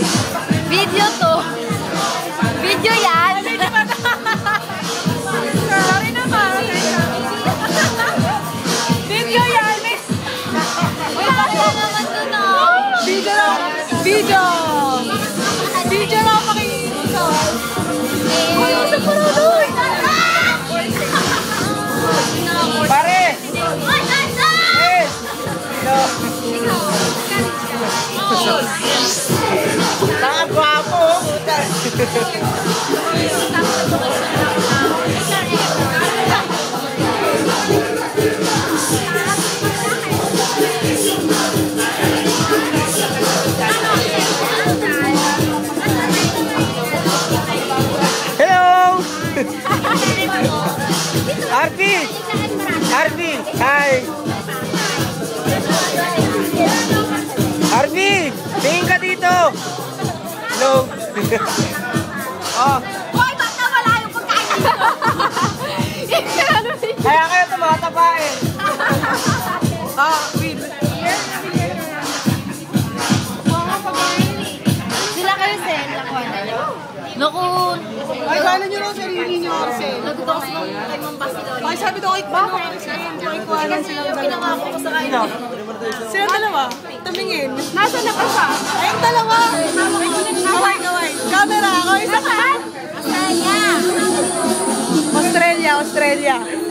Video to. Video yan. Ano, Video yan. Uy, bakit naman to no? Video. Video. Video na Arvin! Arvin! Hi! Arvin! Tingin ka dito! Hello! Oh, Hoy, ba't nawala yung pagkain? kaya kayo tumatapain. Ah, Will. Sila kayo, Sen. Nakuha na niyo. Naku, Ay, kala nyo lang sarili nyo, Arcel. nagbukas ng kay Ma'am Basidori. Ay, sabi daw Bakit? Kay Kualan sila Yung pinangako ko sa kanya. Sila dalawa. Tumingin. Nasaan na pa siya? Ayun dalawa. Kaway, Austrália.